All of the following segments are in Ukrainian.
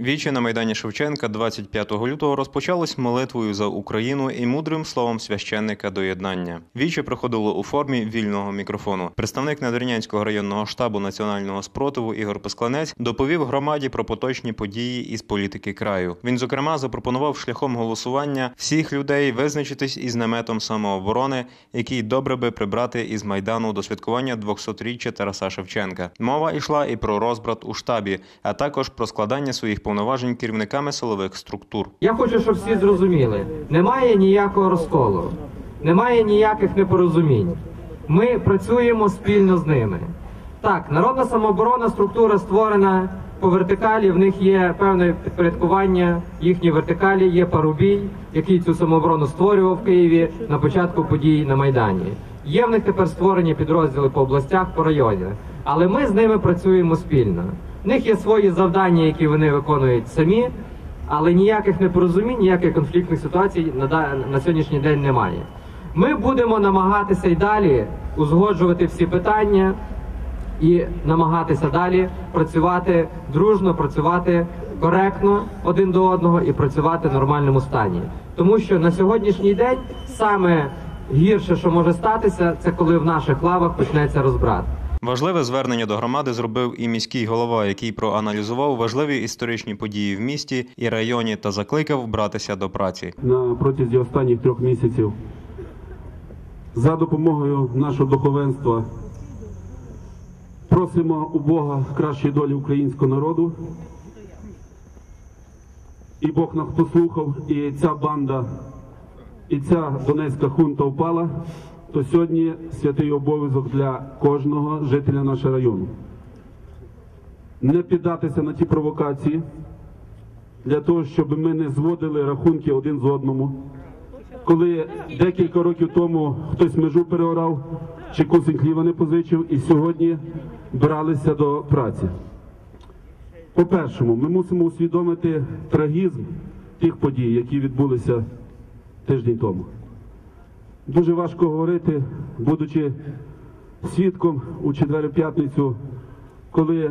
Віче на майдані Шевченка 25 лютого розпочалось молитвою за Україну і мудрим словом священника до єднання. Віче проходило у формі вільного мікрофону. Представник Надвірнянського районного штабу національного спротиву Ігор Пескланець доповів громаді про поточні події із політики краю. Він зокрема запропонував шляхом голосування всіх людей визначитись із наметом самооборони, який добре би прибрати із майдану до святкування 200-річчя Тараса Шевченка. Мова йшла і про розбрат у штабі, а також про складання своїх повноважень керівниками силових структур. Я хочу, щоб всі зрозуміли, немає ніякого розколу, немає ніяких непорозумінь. Ми працюємо спільно з ними. Так, народна самооборона структура створена по вертикалі. В них є певне підпорядкування. Їхні вертикалі є Парубій, який цю самооборону створював в Києві на початку подій на Майдані. Є в них тепер створені підрозділи по областях, по районах. Але ми з ними працюємо спільно. В них є свої завдання, які вони виконують самі, але ніяких непорозумінь, ніяких конфліктних ситуацій на, на сьогоднішній день немає. Ми будемо намагатися й далі узгоджувати всі питання і намагатися далі працювати дружно, працювати коректно один до одного і працювати в нормальному стані. Тому що на сьогоднішній день саме гірше, що може статися, це коли в наших лавах почнеться розбрат. Важливе звернення до громади зробив і міський голова, який проаналізував важливі історичні події в місті і районі та закликав братися до праці. на протязі останніх трьох місяців за допомогою нашого духовенства просимо у Бога кращої долі українського народу. І Бог нас послухав, і ця банда, і ця донецька хунта впала, то сьогодні святий обов'язок для кожного жителя нашого району. Не піддатися на ті провокації, для того, щоб ми не зводили рахунки один з одному. Коли декілька років тому хтось межу переорав чи кусень хліба не позичив, і сьогодні бралися до праці. По-першому, ми мусимо усвідомити трагізм тих подій, які відбулися тиждень тому. Дуже важко говорити, будучи свідком у четвер п'ятницю, коли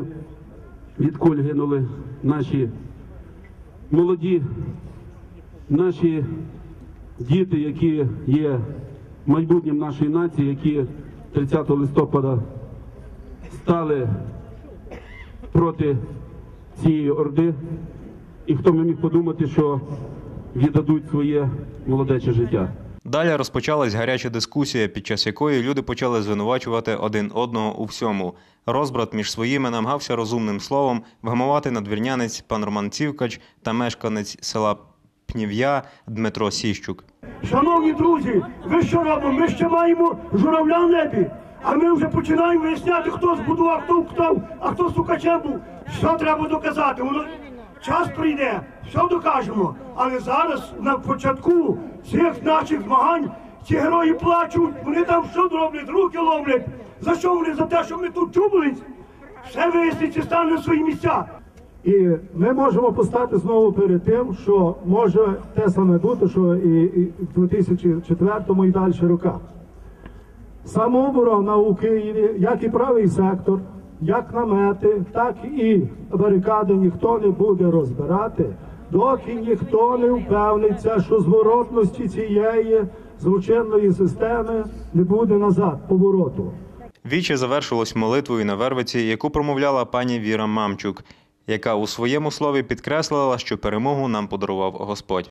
від куль гинули наші молоді, наші діти, які є майбутнім нашої нації, які 30 листопада стали проти цієї орди. І хто міг подумати, що віддадуть своє молодече життя. Далі розпочалась гаряча дискусія, під час якої люди почали звинувачувати один одного у всьому. Розбрат між своїми намагався розумним словом вгамувати надвірнянець пан Роман Цівкач та мешканець села Пнів'я Дмитро Сіщук. Шановні друзі, ви що робимо? Ми ще маємо журавля в небі, а ми вже починаємо виясняти, хто збудував, хто вкрав, а хто сукачем був. Що треба доказати? Воно час прийде, все докажемо. Але зараз на початку цих наших змагань ці герої плачуть, вони там що роблять, руки ломлять. За що вони? За те, що ми тут чубились? Все виясниться, стане на свої місця. І ми можемо постати знову перед тим, що може те саме бути, що і, в 2004 і далі роках. Самооборона у Києві, як і правий сектор, як намети, так і барикади ніхто не буде розбирати, доки ніхто не впевниться, що зворотності цієї злочинної системи не буде назад повороту. Віче завершилось молитвою на Вервиці, яку промовляла пані Віра Мамчук, яка у своєму слові підкреслила, що перемогу нам подарував Господь.